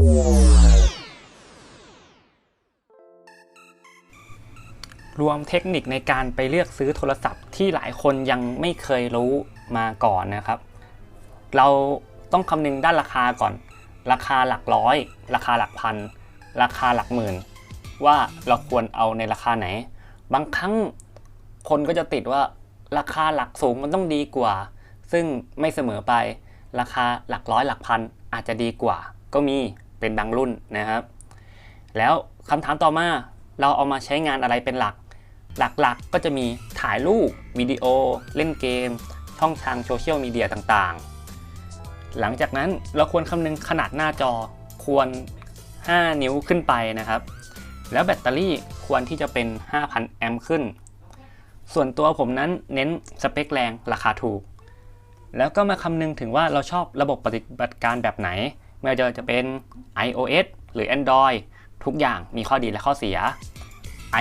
รวมเทคนิคในการไปเลือกซื้อโทรศัพท์ที่หลายคนยังไม่เคยรู้มาก่อนนะครับ เราต้องคำนึงด้านราคาก่อน ราคาหลักร้อย ราคาหลักพัน ราคาหลักหมื่น ว่าเราควรเอาในราคาไหน บางครั้งคนก็จะติดว่าราคาหลักสูงมันต้องดีกว่า ซึ่งไม่เสมอไป ราคาหลักร้อยหลักพันอาจจะดีกว่า ก็มี เป็นบางรุ่นนะครับ แล้วคำถามต่อมาเราเอามาใช้งานอะไรเป็นหลัก หลักๆก็จะมีถ่ายรูปวิดีโอ เล่นเกม ช่องทางโซเชียลมีเดียต่างๆ หลังจากนั้นเราควรคำนึงขนาดหน้าจอควร 5 นิ้วขึ้นไปนะครับ แล้วแบตเตอรี่ควรที่จะเป็น 5,000 แอมป์ขึ้น ส่วนตัวผมนั้นเน้นสเปคแรงราคาถูก แล้วก็มาคำนึงถึงว่าเราชอบระบบปฏิบัติการแบบไหน ไม่ว่าจะเป็น iOS หรือ Android ทุกอย่างมีข้อดีและข้อเสีย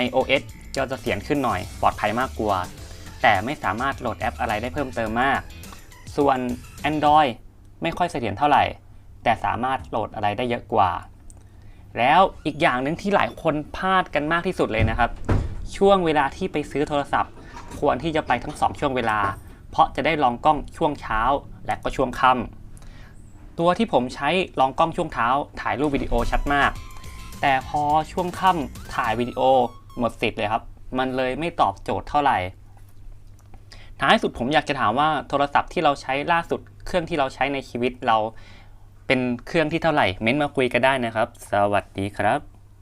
iOS ก็จะเสียงขึ้นหน่อยปลอดภัยมากกว่า แต่ไม่สามารถโหลดแอปอะไรได้เพิ่มเติมมาก ส่วน Android ไม่ค่อยเสถียรเท่าไหร่ แต่สามารถโหลดอะไรได้เยอะกว่า แล้วอีกอย่างหนึ่งที่หลายคนพลาดกันมากที่สุดเลยนะครับ ช่วงเวลาที่ไปซื้อโทรศัพท์ ควรที่จะไปทั้ง 2 ช่วงเวลา เพราะจะได้ลองกล้องช่วงเช้า และก็ช่วงค่ำ ตัวที่ผมใช้ลองกล้องช่วงเท้า ถ่ายรูปวิดีโอชัดมาก แต่พอช่วงค่ำถ่ายวิดีโอหมดสิทธิ์เลยครับ มันเลยไม่ตอบโจทย์เท่าไหร่ ท้ายสุดผมอยากจะถามว่าโทรศัพท์ที่เราใช้ล่าสุด เครื่องที่เราใช้ในชีวิตเราเป็นเครื่องที่เท่าไหร่ เม้นต์มาคุยกันได้นะครับ สวัสดีครับ